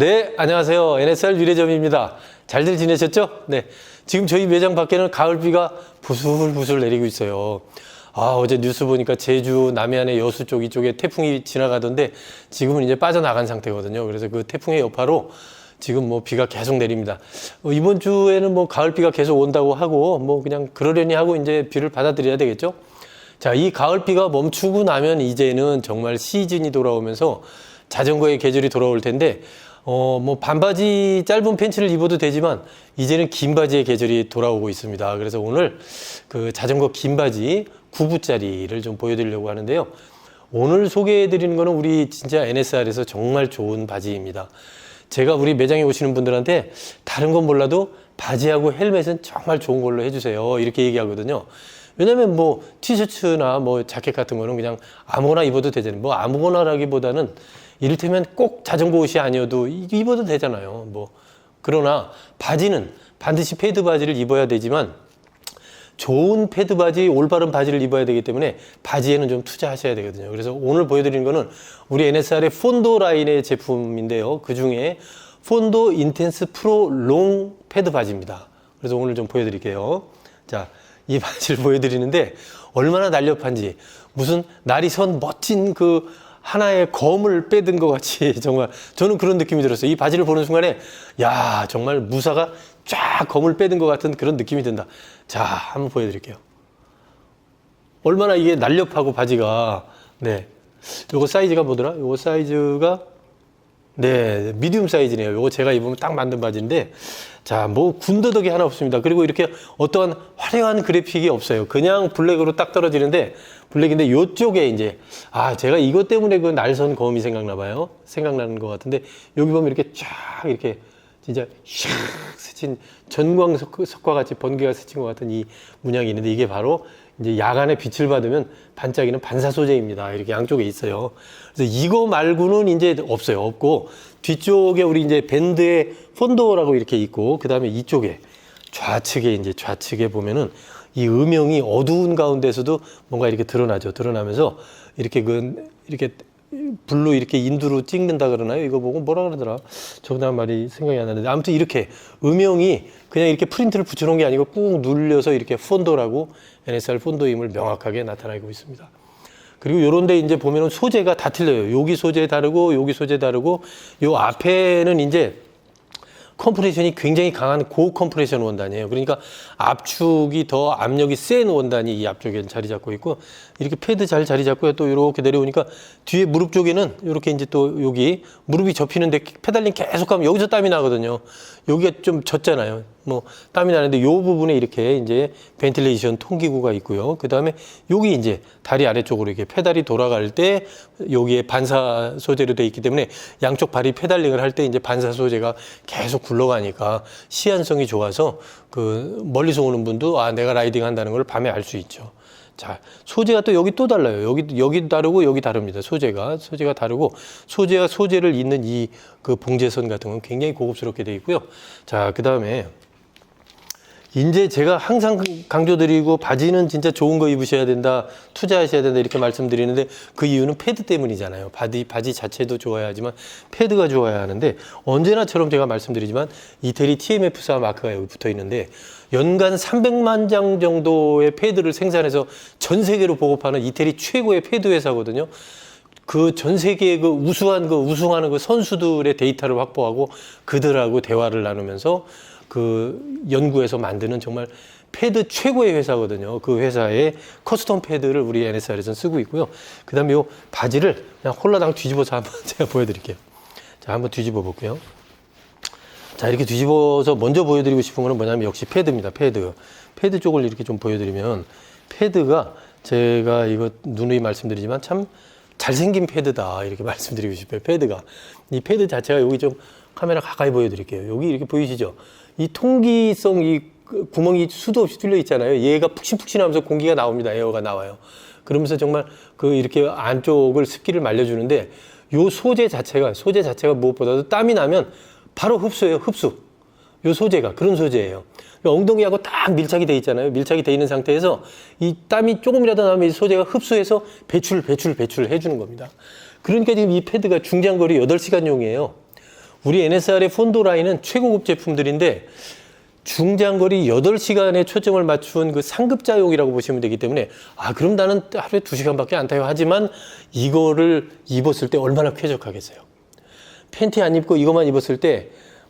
네, 안녕하세요. NSR 미래점입니다. 잘들 지내셨죠? 네. 지금 저희 매장 밖에는 가을비가 부슬부슬 내리고 있어요. 아, 어제 뉴스 보니까 제주, 남해안의 여수 쪽 이쪽에 태풍이 지나가던데 지금은 이제 빠져나간 상태거든요. 그래서 그 태풍의 여파로 지금 뭐 비가 계속 내립니다. 어, 이번 주에는 뭐 가을비가 계속 온다고 하고 뭐 그냥 그러려니 하고 이제 비를 받아들여야 되겠죠? 자, 이 가을비가 멈추고 나면 이제는 정말 시즌이 돌아오면서 자전거의 계절이 돌아올 텐데, 어, 뭐 반바지 짧은 팬츠를 입어도 되지만 이제는 긴 바지의 계절이 돌아오고 있습니다. 그래서 오늘 그 자전거 긴 바지 9부짜리를 좀 보여드리려고 하는데요. 오늘 소개해드리는 거는 우리 진짜 NSR에서 정말 좋은 바지입니다. 제가 우리 매장에 오시는 분들한테 다른 건 몰라도 바지하고 헬멧은 정말 좋은 걸로 해주세요. 이렇게 얘기하거든요. 왜냐면 뭐 티셔츠나 뭐 자켓 같은 거는 그냥 아무거나 입어도 되잖아요. 뭐 아무거나라기보다는 이를테면 꼭 자전거 옷이 아니어도 이- 입어도 되잖아요. 뭐 그러나 바지는 반드시 패드 바지를 입어야 되지만 좋은 패드 바지, 올바른 바지를 입어야 되기 때문에 바지에는 좀 투자하셔야 되거든요. 그래서 오늘 보여드리는 거는 우리 NSR의 폰도 라인의 제품인데요. 그 중에 폰도 인텐스 프로 롱 패드 바지입니다. 그래서 오늘 좀 보여드릴게요. 자, 이 바지를 보여드리는데 얼마나 날렵한지 무슨 날이 선 멋진 그 하나의 검을 빼든 것 같이 정말 저는 그런 느낌이 들었어요. 이 바지를 보는 순간에 야 정말 무사가 쫙 검을 빼든 것 같은 그런 느낌이 든다. 자 한번 보여드릴게요. 얼마나 이게 날렵하고 바지가 네 요거 사이즈가 뭐더라? 요거 사이즈가 네, 미디움 사이즈네요. 요거 제가 입으면 딱 맞는 바지인데, 자, 뭐, 군더더기 하나 없습니다. 그리고 이렇게 어떠한 화려한 그래픽이 없어요. 그냥 블랙으로 딱 떨어지는데, 블랙인데, 요쪽에 이제, 아, 제가 이것 때문에 그 날선 검이 생각나 봐요. 생각나는 것 같은데, 여기 보면 이렇게 쫙, 이렇게, 진짜, 샥 스친, 전광 석과 같이 번개가 스친 것 같은 이 문양이 있는데, 이게 바로 이제 야간에 빛을 받으면 반짝이는 반사 소재입니다. 이렇게 양쪽에 있어요. 그래서 이거 말고는 이제 없어요. 없고 뒤쪽에 우리 이제 밴드에 폰도라고 이렇게 있고 그 다음에 이쪽에 좌측에 이제 좌측에 보면은 이 음영이 어두운 가운데서도 뭔가 이렇게 드러나죠. 드러나면서 이렇게 그 이렇게 불로 이렇게 인두로 찍는다 그러나요? 이거 보고 뭐라 그러더라? 저번에 말이 생각이 안 나는데 아무튼 이렇게 음영이 그냥 이렇게 프린트를 붙여놓은 게 아니고 꾹 눌려서 이렇게 폰도라고 NSR 폰도임을 명확하게 나타내고 있습니다. 그리고 요런데 이제 보면은 소재가 다 틀려요. 여기 소재 다르고 여기 소재 다르고 요 앞에는 이제 컴프레션이 굉장히 강한 고컴프레션 원단이에요. 그러니까 압축이 더 압력이 센 원단이 이 앞쪽에 자리 잡고 있고 이렇게 패드 잘 자리 잡고요. 또 이렇게 내려오니까 뒤에 무릎 쪽에는 이렇게 이제 또 여기 무릎이 접히는데 페달링 계속 하면 여기서 땀이 나거든요. 여기가 좀 젖잖아요. 뭐 땀이 나는데 요 부분에 이렇게 이제 벤틸레이션 통기구가 있고요. 그 다음에 여기 이제 다리 아래쪽으로 이렇게 페달이 돌아갈 때 여기에 반사 소재로 돼 있기 때문에 양쪽 발이 페달링을 할 때 이제 반사 소재가 계속 굴러가니까 시안성이 좋아서 그 멀리서 오는 분도 아 내가 라이딩 한다는 걸 밤에 알 수 있죠. 자, 소재가 또 여기 또 달라요. 여기, 여기 다르고 여기 다릅니다. 소재가. 소재가 다르고 소재와 소재를 잇는 이 그 봉제선 같은 건 굉장히 고급스럽게 돼 있고요. 자, 그 다음에 이제 제가 항상 강조드리고 바지는 진짜 좋은 거 입으셔야 된다, 투자하셔야 된다 이렇게 말씀드리는데 그 이유는 패드 때문이잖아요. 바지 바지 자체도 좋아야 하지만 패드가 좋아야 하는데 언제나처럼 제가 말씀드리지만 이태리 TMF4 마크가 여기 붙어 있는데 연간 300만 장 정도의 패드를 생산해서 전 세계로 보급하는 이태리 최고의 패드 회사거든요. 그 전 세계의 그 우수한 그 우승하는 그 선수들의 데이터를 확보하고 그들하고 대화를 나누면서 그 연구해서 만드는 정말 패드 최고의 회사거든요. 그 회사의 커스텀 패드를 우리 NSR에서는 쓰고 있고요. 그 다음에 요 바지를 그냥 홀라당 뒤집어서 한번 제가 보여드릴게요. 자, 한번 뒤집어 볼게요. 자, 이렇게 뒤집어서 먼저 보여드리고 싶은 거는 뭐냐면 역시 패드입니다. 패드. 패드 쪽을 이렇게 좀 보여드리면 패드가 제가 이거 누누이 말씀드리지만 참 잘생긴 패드다. 이렇게 말씀드리고 싶어요. 패드가. 이 패드 자체가 여기 좀 카메라 가까이 보여드릴게요. 여기 이렇게 보이시죠? 이 통기성 이 구멍이 수도 없이 뚫려 있잖아요. 얘가 푹신푹신하면서 공기가 나옵니다. 에어가 나와요. 그러면서 정말 그 이렇게 안쪽을 습기를 말려주는데 요 소재 자체가 소재 자체가 무엇보다도 땀이 나면 바로 흡수예요. 흡수. 요 소재가 그런 소재예요. 엉덩이하고 딱 밀착이 돼 있잖아요. 밀착이 돼 있는 상태에서 이 땀이 조금이라도 나면 이 소재가 흡수해서 배출, 배출, 배출을 해주는 겁니다. 그러니까 지금 이 패드가 중장거리 8시간용이에요. 우리 NSR의 폰도 라인은 최고급 제품들인데 중장거리 8시간에 초점을 맞춘 그 상급자용이라고 보시면 되기 때문에 아 그럼 나는 하루에 2시간밖에 안 타요 하지만 이거를 입었을 때 얼마나 쾌적하겠어요 팬티 안 입고 이것만 입었을 때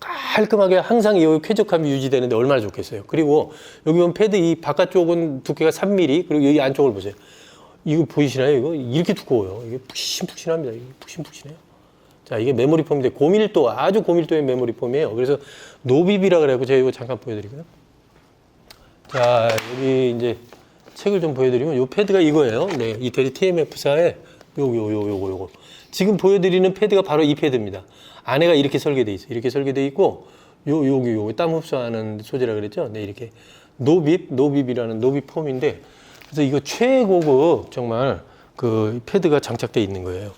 깔끔하게 항상 이 쾌적함이 유지되는데 얼마나 좋겠어요 그리고 여기 보면 패드 이 바깥쪽은 두께가 3mm 그리고 여기 안쪽을 보세요 이거 보이시나요 이거 이렇게 두꺼워요 이게 푹신푹신합니다 이게 푹신푹신해요 자, 이게 메모리 폼인데 고밀도, 아주 고밀도의 메모리 폼이에요. 그래서 노비비라 그래고 제가 이거 잠깐 보여드리고요. 자, 여기 이제 책을 좀 보여드리면 요 패드가 이거예요. 네, 이태리 TMF4에 요거, 요거, 요거, 요거. 지금 보여드리는 패드가 바로 이 패드입니다. 안에가 이렇게 설계돼 있어요. 이렇게 설계돼 있고, 요, 여기, 요거 땀 흡수하는 소재라 그랬죠. 네, 이렇게 노빕, 노빕이라는 노빕 폼인데, 그래서 이거 최고급 정말 그 패드가 장착돼 있는 거예요.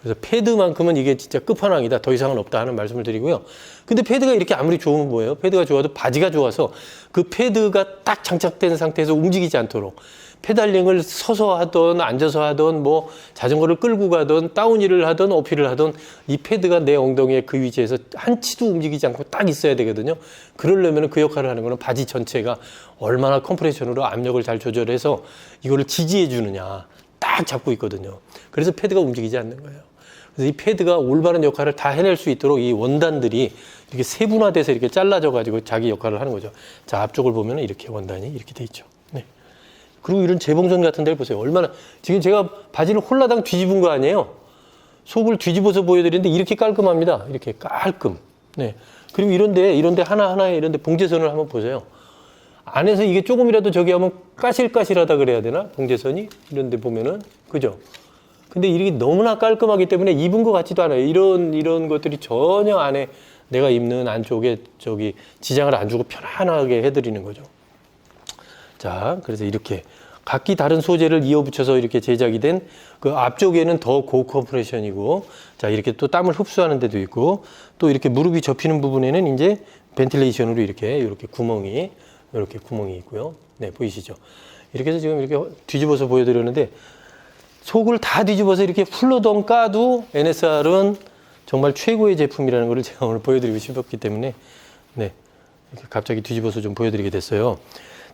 그래서 패드만큼은 이게 진짜 끝판왕이다. 더 이상은 없다 하는 말씀을 드리고요. 근데 패드가 이렇게 아무리 좋으면 뭐예요? 패드가 좋아도 바지가 좋아서 그 패드가 딱 장착된 상태에서 움직이지 않도록 페달링을 서서 하던 앉아서 하던 뭐 자전거를 끌고 가던 다운힐을 하던 어필을 하던 이 패드가 내 엉덩이의 그 위치에서 한치도 움직이지 않고 딱 있어야 되거든요. 그러려면 그 역할을 하는 거는 바지 전체가 얼마나 컴프레션으로 압력을 잘 조절해서 이거를 지지해 주느냐 딱 잡고 있거든요. 그래서 패드가 움직이지 않는 거예요. 그래서 이 패드가 올바른 역할을 다 해낼 수 있도록 이 원단들이 이렇게 세분화돼서 이렇게 잘라져 가지고 자기 역할을 하는 거죠. 자, 앞쪽을 보면 이렇게 원단이 이렇게 돼 있죠. 네. 그리고 이런 재봉선 같은 데를 보세요. 얼마나 지금 제가 바지를 홀라당 뒤집은 거 아니에요? 속을 뒤집어서 보여드리는데 이렇게 깔끔합니다. 이렇게 깔끔. 네. 그리고 이런데 이런데 하나 하나에 이런데 봉제선을 한번 보세요. 안에서 이게 조금이라도 저기 하면 까실까실하다 그래야 되나? 봉제선이 이런데 보면은 그죠? 근데 이게 너무나 깔끔하기 때문에 입은 것 같지도 않아요. 이런 이런 것들이 전혀 안에 내가 입는 안쪽에 저기 지장을 안 주고 편안하게 해드리는 거죠. 자, 그래서 이렇게 각기 다른 소재를 이어 붙여서 이렇게 제작이 된 그 앞쪽에는 더 고컴프레션이고 자 이렇게 또 땀을 흡수하는 데도 있고 또 이렇게 무릎이 접히는 부분에는 이제 벤틸레이션으로 이렇게 이렇게 구멍이 이렇게 구멍이 있고요. 네 보이시죠? 이렇게 해서 지금 이렇게 뒤집어서 보여드렸는데 속을 다 뒤집어서 이렇게 훌러덩 까도 NSR은 정말 최고의 제품이라는 것을 제가 오늘 보여드리고 싶었기 때문에 네 이렇게 갑자기 뒤집어서 좀 보여드리게 됐어요.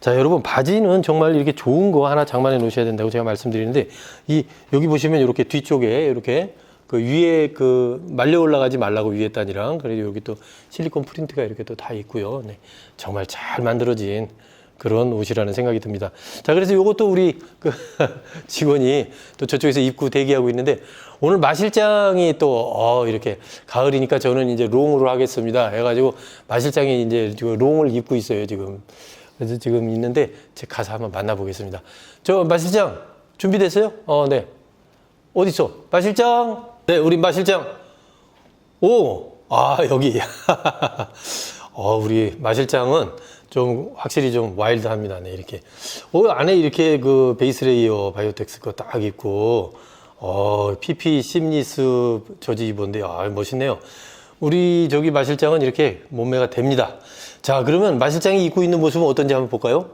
자, 여러분 바지는 정말 이렇게 좋은 거 하나 장만해 놓으셔야 된다고 제가 말씀드리는데 이 여기 보시면 이렇게 뒤쪽에 이렇게 그 위에 그 말려 올라가지 말라고 위에 단이랑 그리고 여기 또 실리콘 프린트가 이렇게 또 다 있고요. 네, 정말 잘 만들어진 그런 옷이라는 생각이 듭니다. 자, 그래서 요것도 우리 그 직원이 또 저쪽에서 입고 대기하고 있는데 오늘 마실장이 또 어, 이렇게 가을이니까 저는 이제 롱으로 하겠습니다. 해가지고 마실장이 이제 롱을 입고 있어요 지금. 그래서 지금 있는데 제 가서 한번 만나보겠습니다. 저 마실장 준비됐어요? 어, 네. 어디 있어? 마실장. 네, 우리 마실장. 오, 아 여기. 어, 우리 마실장은 좀 확실히 좀 와일드합니다. 네, 이렇게. 어, 안에 이렇게 그 베이스 레이어 바이오텍스 거딱 입고, 어, PP 심리스 저지 입었는데, 아, 멋있네요. 우리 저기 마실장은 이렇게 몸매가 됩니다. 자, 그러면 마실장이 입고 있는 모습은 어떤지 한번 볼까요?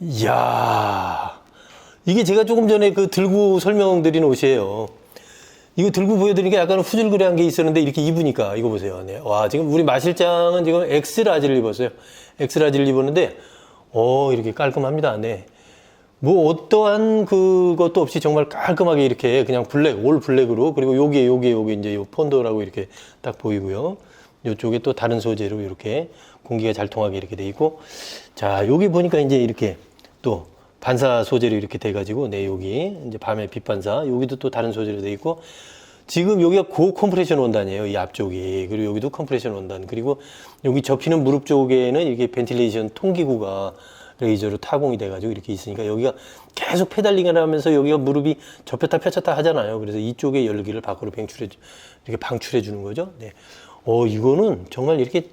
이야, 이게 제가 조금 전에 그 들고 설명드린 옷이에요. 이거 들고 보여드리니까 약간 후줄그레한 게 있었는데 이렇게 입으니까 이거 보세요. 네. 와 지금 우리 마실장은 지금 엑스라지를 입었어요. 엑스라지를 입었는데 어 이렇게 깔끔합니다. 네. 뭐 어떠한 그것도 없이 정말 깔끔하게 이렇게 그냥 블랙 올 블랙으로 그리고 여기에 여기에 여기 이제 요 폰더라고 이렇게 딱 보이고요. 이쪽에 또 다른 소재로 이렇게 공기가 잘 통하게 이렇게 돼 있고. 자 여기 보니까 이제 이렇게 또 반사 소재로 이렇게 돼 가지고 네 여기 이제 밤에 빛 반사 여기도 또 다른 소재로 돼 있고. 지금 여기가 고 컴프레션 원단이에요 이 앞쪽이. 그리고 여기도 컴프레션 원단. 그리고 여기 접히는 무릎 쪽에는 이게 벤틸레이션 통기구가 레이저로 타공이 돼가지고 이렇게 있으니까 여기가 계속 페달링을 하면서 여기가 무릎이 접혔다 펴쳤다 하잖아요 그래서 이쪽에 열기를 밖으로 방출해 주- 이렇게 방출해 주는 거죠 네. 어 이거는 정말 이렇게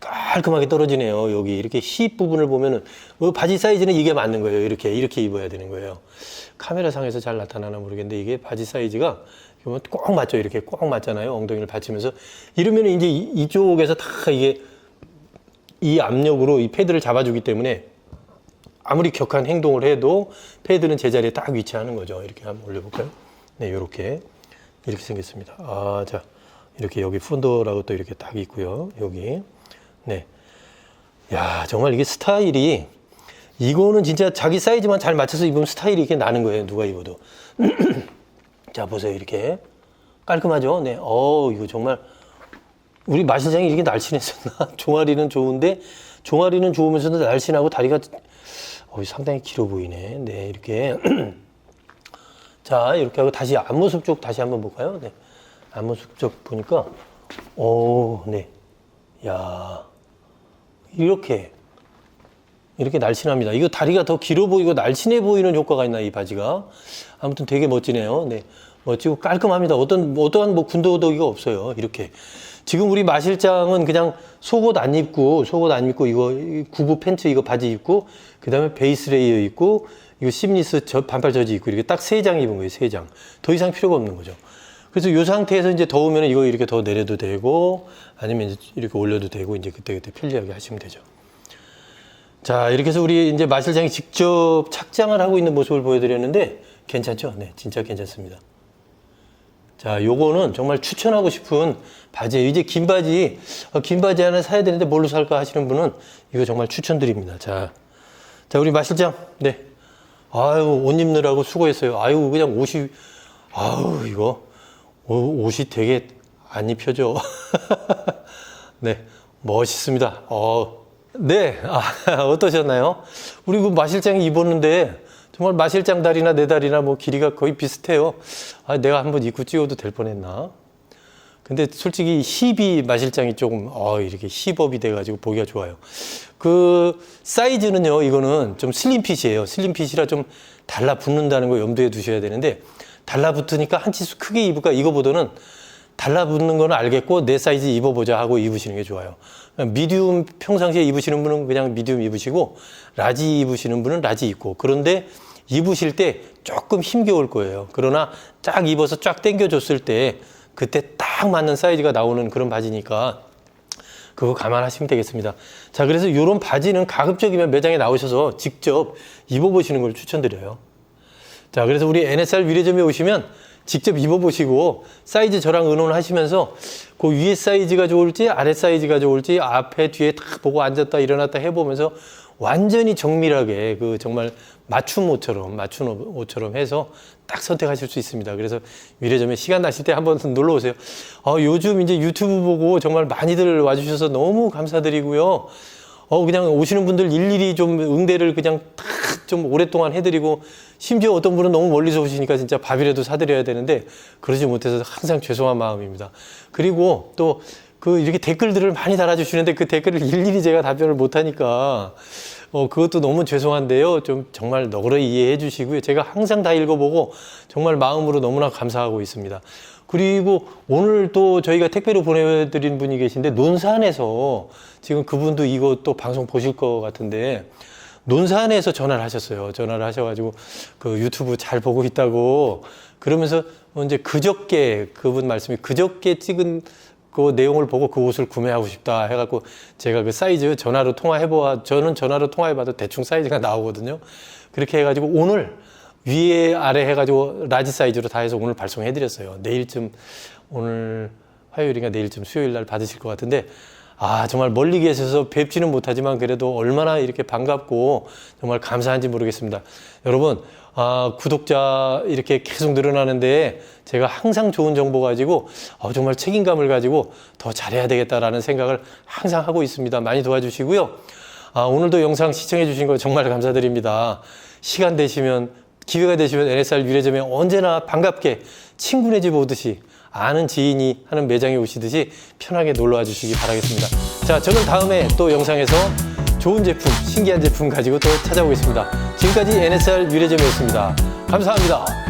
깔끔하게 떨어지네요. 여기 이렇게 힙 부분을 보면은 어, 바지 사이즈는 이게 맞는 거예요. 이렇게 이렇게 입어야 되는 거예요. 카메라 상에서 잘 나타나나 모르겠는데 이게 바지 사이즈가 보면 꼭 맞죠. 이렇게 꼭 맞잖아요. 엉덩이를 받치면서 이러면 이제 이- 이쪽에서 다 이게 이 압력으로 이 패드를 잡아주기 때문에 아무리 격한 행동을 해도 패드는 제자리에 딱 위치하는 거죠. 이렇게 한번 올려볼까요? 네, 이렇게 이렇게 생겼습니다. 아, 자 이렇게 여기 푼도라고 또 이렇게 딱 있고요. 여기. 네. 야, 정말 이게 스타일이 이거는 진짜 자기 사이즈만 잘 맞춰서 입으면 스타일이 이렇게 나는 거예요. 누가 입어도. 자, 보세요. 이렇게. 깔끔하죠? 네. 어, 이거 정말 우리 마실장이 이렇게 날씬했었나? 종아리는 좋은데 종아리는 좋으면서도 날씬하고 다리가 어, 상당히 길어 보이네. 네, 이렇게. 자, 이렇게 하고 다시 앞모습 쪽 다시 한번 볼까요? 네. 앞모습 쪽 보니까 오, 네. 야. 이렇게 이렇게 날씬합니다. 이거 다리가 더 길어 보이고 날씬해 보이는 효과가 있나 이 바지가. 아무튼 되게 멋지네요. 네. 멋지고 깔끔합니다. 어떤 어떠한 뭐 군더더기가 없어요. 이렇게. 지금 우리 마실장은 그냥 속옷 안 입고 속옷 안 입고 이거 이 구부 팬츠 이거 바지 입고 그다음에 베이스 레이어 입고 이거 심리스 저 반팔 저지 입고 이렇게 딱 세 장 입은 거예요. 세 장. 더 이상 필요가 없는 거죠. 그래서 이 상태에서 이제 더우면 이거 이렇게 더 내려도 되고 아니면 이제 이렇게 올려도 되고 이제 그때그때 편리하게 하시면 되죠. 자, 이렇게 해서 우리 이제 마실장이 직접 착장을 하고 있는 모습을 보여드렸는데 괜찮죠? 네, 진짜 괜찮습니다. 자, 요거는 정말 추천하고 싶은 바지예요. 이제 긴 바지, 어, 긴 바지 하나 사야 되는데 뭘로 살까 하시는 분은 이거 정말 추천드립니다. 자, 자, 우리 마실장, 네. 아유, 옷 입느라고 수고했어요. 아유, 그냥 옷이, 아유, 이거, 오- 옷이 되게 안 입혀져. 네, 멋있습니다. 어, 네, 아, 어떠셨나요? 우리 그 마실장이 입었는데 정말 마실장 다리나 내 다리나 뭐 길이가 거의 비슷해요. 아, 내가 한번 입고 찍어도 될 뻔했나? 근데 솔직히 힙이 마실장이 조금 어 이렇게 힙업이 돼가지고 보기가 좋아요. 그 사이즈는요 이거는 좀 슬림핏이에요. 슬림핏이라 좀 달라붙는다는 거 염두에 두셔야 되는데 달라붙으니까 한 치수 크게 입을까 이거보다는 달라붙는 거는 알겠고 내 사이즈 입어보자 하고 입으시는 게 좋아요. 미디움 평상시에 입으시는 분은 그냥 미디움 입으시고 라지 입으시는 분은 라지 입고 그런데 입으실 때 조금 힘겨울 거예요. 그러나 쫙 입어서 쫙 당겨줬을 때 그때 딱 맞는 사이즈가 나오는 그런 바지니까 그거 감안하시면 되겠습니다. 자, 그래서 이런 바지는 가급적이면 매장에 나오셔서 직접 입어보시는 걸 추천드려요. 자, 그래서 우리 NSR 위례점에 오시면 직접 입어보시고 사이즈 저랑 의논하시면서 그 위에 사이즈가 좋을지 아래 사이즈가 좋을지 앞에 뒤에 딱 보고 앉았다 일어났다 해보면서 완전히 정밀하게 그 정말 맞춤 옷처럼 맞춤 옷처럼 해서 딱 선택하실 수 있습니다. 그래서 위례점에 시간 나실 때 한번 놀러 오세요. 어, 요즘 이제 유튜브 보고 정말 많이들 와주셔서 너무 감사드리고요. 어, 그냥 오시는 분들 일일이 좀 응대를 그냥 탁 좀 오랫동안 해드리고 심지어 어떤 분은 너무 멀리서 오시니까 진짜 밥이라도 사드려야 되는데 그러지 못해서 항상 죄송한 마음입니다. 그리고 또 그 이렇게 댓글들을 많이 달아주시는데 그 댓글을 일일이 제가 답변을 못하니까 어, 그것도 너무 죄송한데요. 좀 정말 너그러이 이해해 주시고요. 제가 항상 다 읽어보고 정말 마음으로 너무나 감사하고 있습니다. 그리고 오늘 또 저희가 택배로 보내드린 분이 계신데 논산에서 지금 그분도 또 방송 보실 것 같은데 논산에서 전화를 하셨어요. 전화를 하셔가지고 그 유튜브 잘 보고 있다고 그러면서 뭐 이제 그저께 그분 말씀이 그저께 찍은 그 내용을 보고 그 옷을 구매하고 싶다 해갖고 제가 그 사이즈 전화로 통화해보아 저는 전화로 통화해봐도 대충 사이즈가 나오거든요. 그렇게 해가지고 오늘 위에 아래 해가지고 라지 사이즈로 다 해서 오늘 발송해드렸어요. 내일쯤 오늘 화요일인가 내일쯤 수요일 날 받으실 것 같은데 아 정말 멀리 계셔서 뵙지는 못하지만 그래도 얼마나 이렇게 반갑고 정말 감사한지 모르겠습니다. 여러분 아, 구독자 이렇게 계속 늘어나는데 제가 항상 좋은 정보 가지고 어, 정말 책임감을 가지고 더 잘해야 되겠다라는 생각을 항상 하고 있습니다. 많이 도와주시고요. 아, 오늘도 영상 시청해 주신 거 정말 감사드립니다. 시간 되시면 기회가 되시면 NSR 유래점에 언제나 반갑게 친구네 집 오듯이 아는 지인이 하는 매장에 오시듯이 편하게 놀러 와 주시기 바라겠습니다. 자, 저는 다음에 또 영상에서 좋은 제품, 신기한 제품 가지고 또 찾아오겠습니다. 지금까지 NSR 유래점이었습니다. 감사합니다.